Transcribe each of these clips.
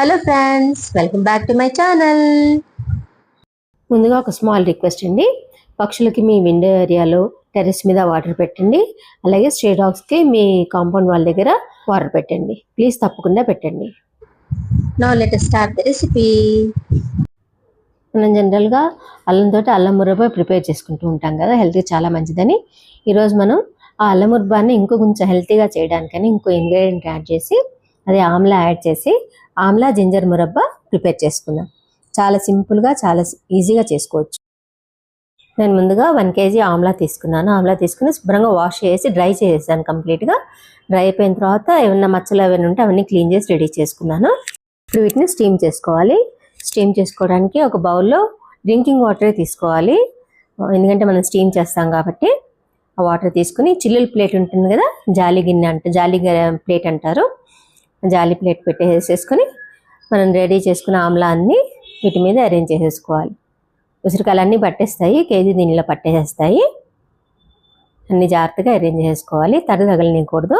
Hello friends welcome back to my channel ముందుగా ఒక small request అండి. పక్షులకి మీ విండో ఏరియాలో టెర్రస్ మీద వాటర్ పెట్టండి. అలాగే స్ట్రే డాగ్స్కి మీ కాంపౌండ్ వాళ్ళ దగ్గర వాటర్ పెట్టండి. ప్లీజ్ తప్పకుండా పెట్టండి. No let start the recipe మనం జనరల్గా అల్లంతో అల్లం మురబ్బ ప్రిపేర్ చేసుకుంటూ ఉంటాం కదా. హెల్త్కి చాలా మంచిదని. ఈరోజు మనం ఆ అల్లం మురబ్బాని ఇంకో కొంచెం హెల్తీగా చేయడానికని ఇంకో ఇంగ్రీడియంట్ యాడ్ చేసి అది ఆమ్లా యాడ్ చేసి ఆమ్లా జింజర్ మురబ్బా ప్రిపేర్ చేసుకుందాం. చాలా సింపుల్గా చాలా ఈజీగా చేసుకోవచ్చు. నేను ముందుగా వన్ కేజీ ఆమ్లా తీసుకున్నాను. ఆమ్లా తీసుకుని శుభ్రంగా వాష్ చేసి డ్రై చేసేసాను కంప్లీట్గా డ్రై అయిపోయిన తర్వాత ఏమన్నా మచ్చలు ఏమైనా ఉంటే అవన్నీ క్లీన్ చేసి రెడీ చేసుకున్నాను. ఇప్పుడు వీటిని స్టీమ్ చేసుకోవాలి. స్టీమ్ చేసుకోవడానికి ఒక బౌల్లో డ్రింకింగ్ వాటరే తీసుకోవాలి. ఎందుకంటే మనం స్టీమ్ చేస్తాం కాబట్టి ఆ వాటర్ తీసుకుని చిల్లుల ప్లేట్ ఉంటుంది కదా జాలి గిన్నె అంట జాలి ప్లేట్ అంటారు. జాలి ప్లేట్ పెట్టేసేసుకొని మనం రెడీ చేసుకున్న ఆమ్లాన్ని వీటి మీద అరేంజ్ చేసేసుకోవాలి. ఉసిరికాయలు అన్నీ పట్టేస్తాయి కేజీ దీనిలో పట్టేసేస్తాయి. అన్ని జాగ్రత్తగా అరేంజ్ చేసుకోవాలి. తడి తగలనియకూడదు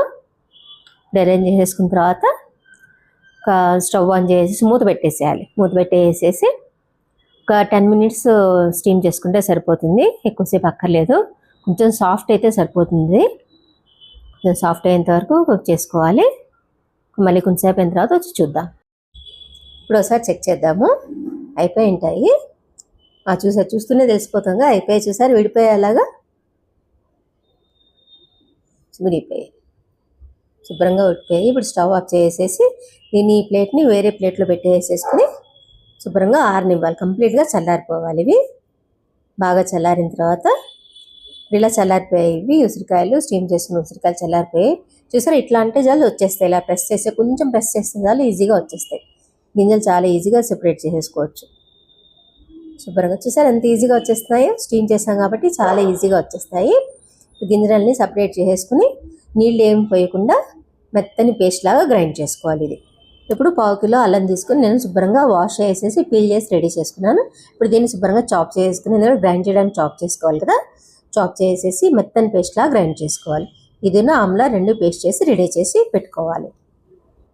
అరేంజ్ చేసేసుకున్న తర్వాత ఒక స్టవ్ ఆన్ చేసి మూత పెట్టేసేయాలి. మూత పెట్టేసేసి ఒక టెన్ మినిట్స్ స్టీమ్ చేసుకుంటే సరిపోతుంది. ఎక్కువసేపు అక్కర్లేదు. కొంచెం సాఫ్ట్ అయితే సరిపోతుంది. కొంచెం సాఫ్ట్ అయ్యేంత వరకు కుక్ చేసుకోవాలి. మళ్ళీ కొంచెంసేపు అయిన తర్వాత వచ్చి చూద్దాం. ఇప్పుడు ఒకసారి చెక్ చేద్దాము. అయిపోయి ఉంటాయి ఆ చూసారు చూస్తూనే తెలిసిపోతుందిగా అయిపోయి చూసారు విడిపోయేలాగా విడిపోయాయి. శుభ్రంగా ఉడిపోయాయి ఇప్పుడు స్టవ్ ఆఫ్ చేసేసి దీన్ని ఈ ప్లేట్ని వేరే ప్లేట్లో పెట్టేసేసుకుని శుభ్రంగా ఆరనివ్వాలి. కంప్లీట్గా చల్లారిపోవాలి ఇవి. బాగా చల్లారిన తర్వాత ఇలా చల్లారిపోయాయి. ఇవి ఉసిరికాయలు స్టీమ్ చేసుకున్న ఉసిరికాయలు చల్లారిపోయాయి. చూసారా ఇట్లా అంటే చాలు వచ్చేస్తాయి. ఇలా ప్రెస్ చేస్తే కొంచెం ప్రెస్ చేస్తే చాలు ఈజీగా వచ్చేస్తాయి. గింజలు చాలా ఈజీగా సెపరేట్ చేసేసుకోవచ్చు. శుభ్రంగా చూసారు ఎంత ఈజీగా వచ్చేస్తున్నాయో? స్టీమ్ చేస్తాం కాబట్టి చాలా ఈజీగా వచ్చేస్తాయి. గింజలన్నీ సపరేట్ చేసేసుకుని నీళ్ళు ఏం పోయకుండా మెత్తని పేస్ట్ లాగా గ్రైండ్ చేసుకోవాలి ఇది. ఇప్పుడు పావు కిలో అల్లం తీసుకుని నేను శుభ్రంగా వాష్ చేసేసి పీల్ చేసి రెడీ చేసుకున్నాను. ఇప్పుడు దీన్ని శుభ్రంగా చాప్ చేసుకుని గ్రైండ్ చేయడానికి చాప్ చేసుకోవాలి కదా. చాప్ చేసేసి మెత్తని పేస్ట్ లాగా గ్రైండ్ చేసుకోవాలి. ఇది ఆమ్లా రెండు పేస్ట్ చేసి రెడీ చేసి పెట్టుకోవాలి.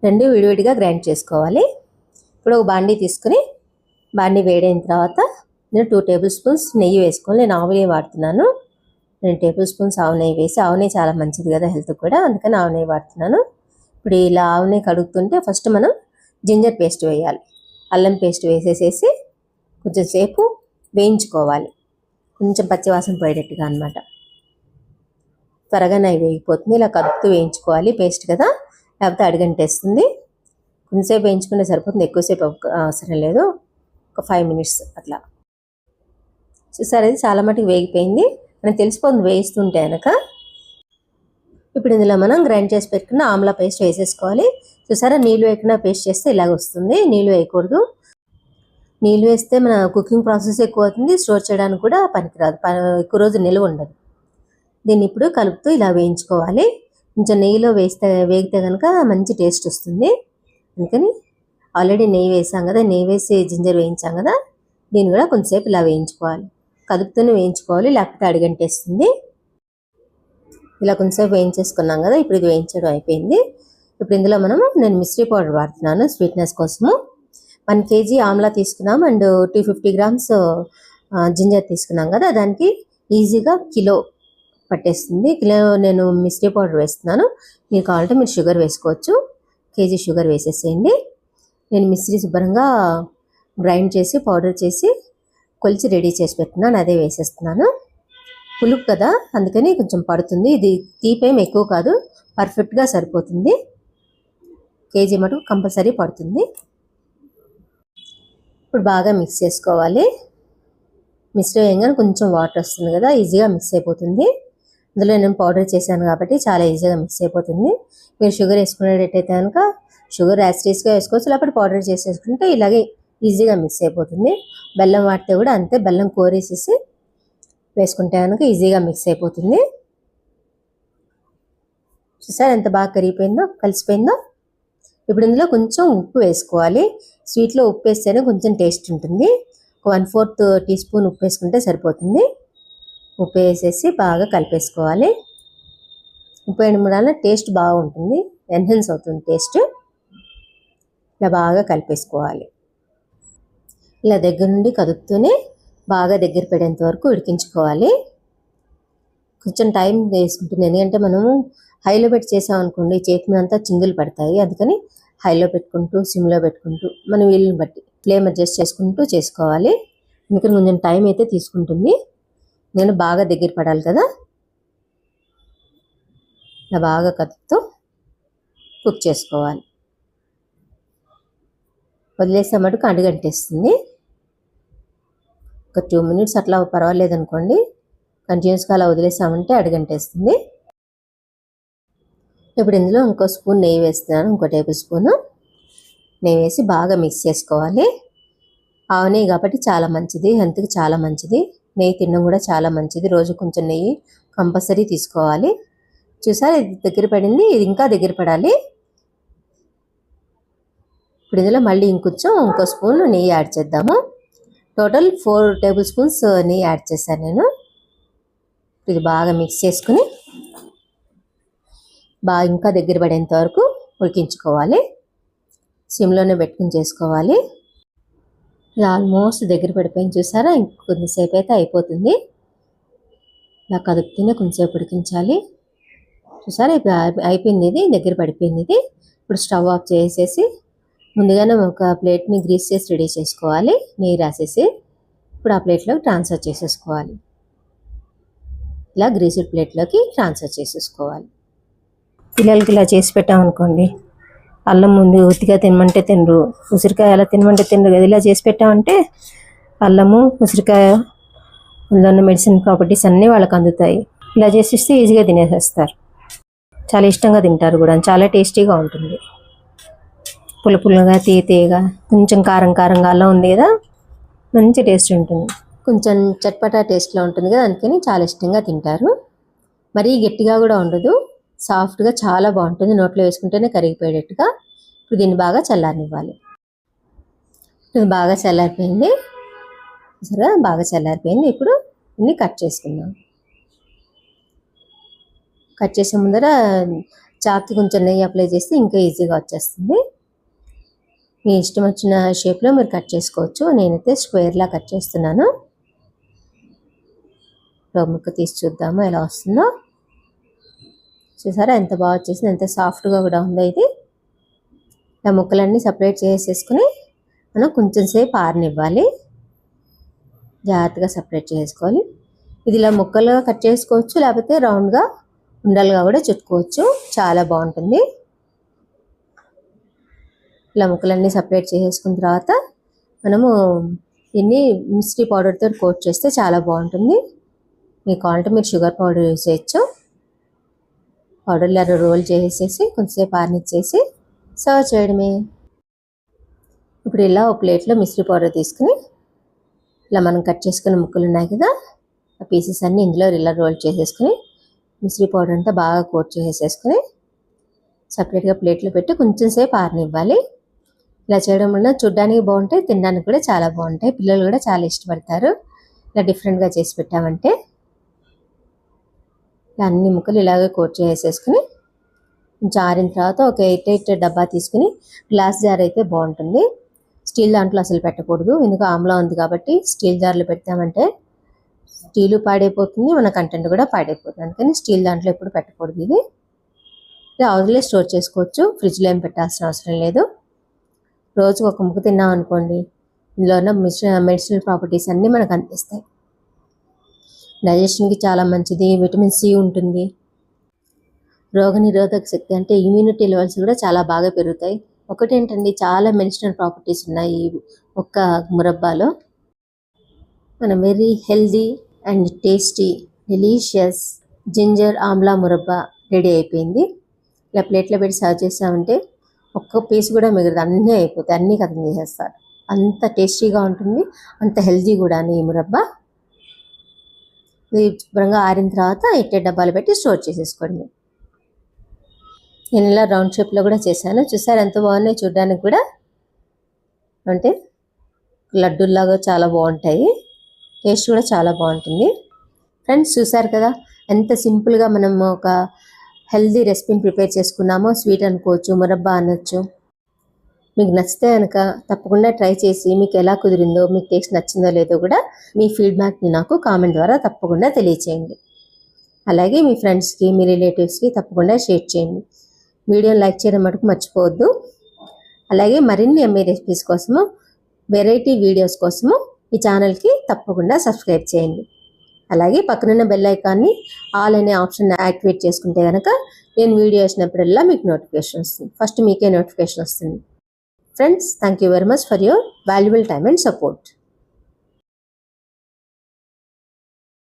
రెండు విడివిడిగా గ్రైండ్ చేసుకోవాలి. ఇప్పుడు ఒక బాండీ తీసుకుని బాండీ వేడైన తర్వాత నేను టూ టేబుల్ స్పూన్స్ నెయ్యి వేసుకోవాలి నేను ఆవు నెయ్యి వాడుతున్నాను. రెండు టేబుల్ స్పూన్స్ ఆవు నెయ్యి వేసి ఆవు నెయ్యి చాలా మంచిది కదా హెల్త్ కూడా అందుకని ఆవు నెయ్యి వాడుతున్నాను. ఇప్పుడు ఇలా ఆవు నెయ్యి కడుగుతుంటే ఫస్ట్ మనం జింజర్ పేస్ట్ వేయాలి. అల్లం పేస్ట్ వేసేసేసి కొంచెం సేపు వేయించుకోవాలి. కొంచెం పచ్చివాసన పోయేటట్టుగా అనమాట త్వరగా నై వేగిపోతుంది ఇలా కదుపుతూ వేయించుకోవాలి. పేస్ట్ కదా? లేకపోతే అడిగంటేస్తుంది. కొంచెంసేపు వేయించుకుంటే సరిపోతుంది. ఎక్కువసేపు అవసరం లేదు. ఒక ఫైవ్ మినిట్స్ అట్లా. చూసారు? అది చాలా మటుకు వేగిపోయింది. మనకు తెలిసిపోతుంది వేయిస్తుంటే కనుక ఇప్పుడు ఇందులో మనం గ్రైండ్ చేసి పెట్టుకున్న ఆమ్లా పేస్ట్ వేసేసుకోవాలి. చూసారా? నీళ్ళు వేయకుండా పేస్ట్ చేస్తే ఇలాగ వస్తుంది. నీళ్ళు వేయకూడదు. నీళ్ళు వేస్తే మన కుకింగ్ ప్రాసెస్ ఎక్కువ అవుతుంది స్టోర్ చేయడానికి కూడా పనికిరాదు. ప- ఎక్కువ రోజు నిల్వ ఉండదు. దీన్ని ఇప్పుడు కలుపుతూ ఇలా వేయించుకోవాలి. కొంచెం నెయ్యిలో వేస్తే వేగితే కనుక మంచి టేస్ట్ వస్తుంది. అందుకని ఆల్రెడీ నెయ్యి వేసాం కదా నెయ్యి వేసి జింజర్ వేయించాం కదా దీన్ని కూడా కొంచెంసేపు ఇలా వేయించుకోవాలి. కదుపుతూనే వేయించుకోవాలి లేకపోతే అడిగంటేస్తుంది. ఇలా కొంచెంసేపు వేయించేసుకున్నాం కదా ఇప్పుడు ఇది వేయించడం అయిపోయింది. ఇప్పుడు ఇందులో మనము నేను మిస్ట్రీ పౌడర్ వాడుతున్నాను స్వీట్నెస్ కోసము. వన్ కేజీ ఆమ్లా తీసుకున్నాం and two fifty grams ginger తీసుకున్నాం కదా. దానికి ఈజీగా కిలో పట్టేస్తుంది. కిలో నేను మిస్ట్రీ పౌడర్ వేస్తున్నాను. మీరు కావాలంటే మీరు షుగర్ వేసుకోవచ్చు. కేజీ షుగర్ వేసేసేయండి. నేను మిస్త్రీ శుభ్రంగా గ్రైండ్ చేసి పౌడర్ చేసి కొలిచి రెడీ చేసి పెట్టుకున్నాను. అదే వేసేస్తున్నాను. పులుపు కదా అందుకని కొంచెం పడుతుంది. ఇది తీపేం ఎక్కువ కాదు పర్ఫెక్ట్గా సరిపోతుంది. కేజీ మటుకు కంపల్సరీ పడుతుంది. ఇప్పుడు బాగా మిక్స్ చేసుకోవాలి. మిక్స్ వేయగానే కొంచెం వాటర్ వస్తుంది కదా ఈజీగా మిక్స్ అయిపోతుంది. అందులో నేను పౌడర్ చేశాను కాబట్టి చాలా ఈజీగా మిక్స్ అయిపోతుంది. మీరు షుగర్ వేసుకునేటట్టయితే కనుక షుగర్ యాసిడీస్గా వేసుకోవచ్చు లేకపోతే పౌడర్ చేసేసుకుంటే ఇలాగే ఈజీగా మిక్స్ అయిపోతుంది. బెల్లం వాడితే కూడా అంతే బెల్లం కోరేసేసి వేసుకుంటే కనుక ఈజీగా మిక్స్ అయిపోతుంది. చూసారు ఎంత బాగా కరిగిపోయిందో కలిసిపోయిందో? ఇప్పుడు ఇందులో కొంచెం ఉప్పు వేసుకోవాలి. స్వీట్లో ఉప్పు వేస్తేనే కొంచెం టేస్ట్ ఉంటుంది. ఒక వన్ ఫోర్త్ టీ స్పూన్ ఉప్పు వేసుకుంటే సరిపోతుంది. ఉప్పు వేసేసి బాగా కలిపేసుకోవాలి. ఉప్పు వేయడం వల్ల టేస్ట్ బాగుంటుంది. ఎన్హెన్స్ అవుతుంది టేస్ట్ ఇలా బాగా కలిపేసుకోవాలి. ఇలా దగ్గర నుండి కదుపుతూనే బాగా దగ్గర పడేంత వరకు ఉడికించుకోవాలి. కొంచెం టైం వేసుకుంటుంది ఎందుకంటే మనము హైలో పెట్టి చేసామనుకోండి చేతి మీద అంతా చిందులు పడతాయి. అందుకని హైలో పెట్టుకుంటూ సిమ్లో పెట్టుకుంటూ మన వీలుని బట్టి ఫ్లేమ్ అడ్జస్ట్ చేసుకుంటూ చేసుకోవాలి. ఇంకా కొంచెం టైం అయితే తీసుకుంటుంది. నేను బాగా దగ్గర పడాలి కదా. ఇలా బాగా కదుపుతూ కుక్ చేసుకోవాలి. వదిలేసే మటుకు అడుగంటేస్తుంది ఒక టూ మినిట్స్ అట్లా పర్వాలేదు అనుకోండి కంటిన్యూస్గా అలా వదిలేసామంటే అడుగంటేస్తుంది. ఇప్పుడు ఇందులో ఇంకో స్పూన్ నెయ్యి వేస్తున్నాను. ఇంకో టేబుల్ స్పూను నెయ్యి వేసి బాగా మిక్స్ చేసుకోవాలి. ఆవు నెయ్యి కాబట్టి చాలా మంచిది. హెల్త్కి చాలా మంచిది. నెయ్యి తినడం కూడా చాలా మంచిది. రోజు కొంచెం నెయ్యి కంపల్సరీ తీసుకోవాలి. చూసారా? ఇది దగ్గర పడింది. ఇది ఇంకా దగ్గర పడాలి. ఇప్పుడు ఇందులో మళ్ళీ ఇంకొంచెం ఇంకో స్పూన్ నెయ్యి యాడ్ చేద్దాము. టోటల్ ఫోర్ టేబుల్ స్పూన్స్ నెయ్యి యాడ్ చేశాను నేను. ఇది బాగా మిక్స్ చేసుకుని బాగా ఇంకా దగ్గర పడేంత వరకు ఉడికించుకోవాలి. సిమ్లోనే పెట్టుకుని చేసుకోవాలి. ఇలా ఆల్మోస్ట్ దగ్గర పడిపోయింది చూసారా? ఇంకొద్దిసేపు అయితే అయిపోతుంది. ఇలా కదుపుతూనే కొంచెంసేపు ఉడికించాలి. చూసారా? ఇప్పుడు అయిపోయింది ఇది దగ్గర పడిపోయింది ఇది. ఇప్పుడు స్టవ్ ఆఫ్ చేసేసి ముందుగానే ఒక ప్లేట్ని గ్రీస్ చేసి రెడీ చేసుకోవాలి. నెయ్యి రాసేసి ఇప్పుడు ఆ ప్లేట్లోకి ట్రాన్స్ఫర్ చేసేసుకోవాలి. ఇలా గ్రీసుడ్ ప్లేట్లోకి ట్రాన్స్ఫర్ చేసేసుకోవాలి. పిల్లలకి ఇలా చేసి పెట్టామనుకోండి అల్లం ముందు ఉత్తిగా తినమంటే తినరు. ఉసిరికాయ అలా తినమంటే తినరు కదా. ఇలా చేసి పెట్టామంటే అల్లము ఉసిరికాయ అందులో ఉన్న మెడిసిన్ ప్రాపర్టీస్ అన్నీ వాళ్ళకి అందుతాయి. ఇలా చేసిస్తే ఈజీగా తినేసేస్తారు. చాలా ఇష్టంగా తింటారు కూడా. చాలా టేస్టీగా ఉంటుంది. పుల్ల పుల్లగా తీయ తీయగా కొంచెం కారం కారంగా అలా ఉంది కదా మంచి టేస్ట్ ఉంటుంది. కొంచెం చట్పటా టేస్ట్లో ఉంటుంది కదా అందుకని చాలా ఇష్టంగా తింటారు. మరీ గట్టిగా కూడా ఉండదు. సాఫ్ట్గా చాలా బాగుంటుంది. నోట్లో వేసుకుంటేనే కరిగిపోయేటట్టుగా ఇప్పుడు దీన్ని బాగా చల్లారనివ్వాలి. ఇది బాగా చల్లారిపోయింది. సరే బాగా చల్లారిపోయింది. ఇప్పుడు దీన్ని కట్ చేసుకుందాం. కట్ చేసే ముందర చాక్కి కొంచెం నెయ్యి అప్లై చేస్తే ఇంకా ఈజీగా వచ్చేస్తుంది. మీ ఇష్టం వచ్చిన షేప్లో మీరు కట్ చేసుకోవచ్చు. నేనైతే స్క్వేర్లా కట్ చేస్తున్నాను. ముక్క తీసి చూద్దాము ఎలా వస్తుందో. చూసారా? ఎంత బాగా వచ్చేసింది ఎంత సాఫ్ట్గా కూడా ఉందో ఇది. ఇలా ముక్కలన్నీ సపరేట్ చేసేసుకుని మనం కొంచెం సేపు ఆరనివ్వాలి. జాగ్రత్తగా సపరేట్ చేసుకోవాలి. ఇది ఇలా ముక్కలుగా కట్ చేసుకోవచ్చు లేకపోతే రౌండ్గా ఉండలుగా కూడా చుట్టుకోవచ్చు. చాలా బాగుంటుంది. ఇలా ముక్కలన్నీ సపరేట్ చేసేసుకున్న తర్వాత మనము దీన్ని మిస్టీ పౌడర్తో కోట్ చేస్తే చాలా బాగుంటుంది. మీకు కావాలంటే మీరు షుగర్ పౌడర్ యూజ్ చేయొచ్చు. పౌడర్లో రోల్ చేసేసి కొంచెంసేపు ఆరనిచ్చేసి సర్వ్ చేయడమే. ఇప్పుడు ఇలా ఒక ప్లేట్లో మిశ్రీ పౌడర్ తీసుకుని ఇలా మనం కట్ చేసుకున్న ముక్కలు ఉన్నాయి కదా ఆ పీసెస్ అన్నీ ఇందులో ఇలా రోల్ చేసేసుకుని మిశ్రీ పౌడర్ అంతా బాగా కోట్ చేసేసుకుని సపరేట్గా ప్లేట్లో పెట్టి కొంచెం సేపు ఆరనివ్వాలి. ఇలా చేయడం వల్ల చూడ్డానికి బాగుంటాయి తినడానికి కూడా చాలా బాగుంటాయి పిల్లలు కూడా చాలా ఇష్టపడతారు. ఇలా డిఫరెంట్గా చేసి పెట్టామంటే ఇలా అన్ని ముక్కలు ఇలాగే కోట్ చేసేసుకుని జారిన తర్వాత ఒక ఎయిట్ ఎయిట్ డబ్బా తీసుకుని గ్లాస్ జార్ అయితే బాగుంటుంది. స్టీల్ దాంట్లో అసలు పెట్టకూడదు. ఎందుకు? ఆమ్లా ఉంది కాబట్టి స్టీల్ జార్లో పెట్టామంటే స్టీలు పాడైపోతుంది మన కంటెంట్ కూడా పాడైపోతుంది. అందుకని స్టీల్ దాంట్లో ఎప్పుడు పెట్టకూడదు ఇది. ఇలా హౌస్లో స్టోర్ చేసుకోవచ్చు. ఫ్రిడ్జ్లో ఏం పెట్టాల్సిన అవసరం లేదు. రోజుకు ఒక ముక్క తిన్నాం అనుకోండి ఇందులో ఉన్న మెడిసినల్ ప్రాపర్టీస్ అన్నీ మనకు అందిస్తాయి. డైజెషన్కి చాలా మంచిది విటమిన్ సి ఉంటుంది. రోగనిరోధక శక్తి అంటే ఇమ్యూనిటీ లెవెల్స్ కూడా చాలా బాగా పెరుగుతాయి. ఒకటేంటండి చాలా మెడిసినల్ ప్రాపర్టీస్ ఉన్నాయి ఒక్క మురబ్బాలో. మనం very healthy and tasty delicious ginger amla murabba ready అయిపోయింది. ఇలా ప్లేట్లో పెట్టి సర్వ్ చేసామంటే ఒక్క పీస్ కూడా మిగలదు అన్నీ అయిపోతాయి అన్నీ కథం చేసేస్తారు. అంత టేస్టీగా ఉంటుంది అంత హెల్దీ కూడా ఈ మురబ్బా. శుభ్రంగా ఆరిన తర్వాత ఇట్టే డబ్బాలు పెట్టి స్టోర్ చేసేసుకోండి. నేను ఇలా రౌండ్ షేప్లో కూడా చేశాను. చూసారు ఎంత బాగున్నాయి చూడడానికి కూడా. అంటే లడ్డూల్లాగా చాలా బాగుంటాయి. టేస్ట్ కూడా చాలా బాగుంటుంది. ఫ్రెండ్స్ చూసారు కదా ఎంత సింపుల్గా మనం ఒక హెల్దీ రెసిపీని ప్రిపేర్ చేసుకున్నామో స్వీట్ అనుకోవచ్చు మురబ్బా అనొచ్చు. మీకు నచ్చితే కనుక తప్పకుండా ట్రై చేసి మీకు ఎలా కుదిరిందో మీకు టేస్ట్ నచ్చిందో లేదో కూడా మీ ఫీడ్బ్యాక్ని నాకు కామెంట్ ద్వారా తప్పకుండా తెలియచేయండి. అలాగే మీ ఫ్రెండ్స్కి మీ రిలేటివ్స్కి తప్పకుండా షేర్ చేయండి. వీడియోని లైక్ చేయడం మటుకు మర్చిపోవద్దు. అలాగే మరిన్ని ఎంఏ రెసిపీస్ కోసము వెరైటీ వీడియోస్ కోసము ఈ ఛానల్కి తప్పకుండా సబ్స్క్రైబ్ చేయండి. అలాగే పక్కనున్న బెల్ ఐకాన్ని ఆల్ అనే ఆప్షన్ యాక్టివేట్ చేసుకుంటే కనుక నేను వీడియో వేసినప్పుడల్లా మీకు నోటిఫికేషన్ వస్తుంది. ఫస్ట్ మీకే నోటిఫికేషన్ వస్తుంది. Friends, thank you very much for your valuable time and support.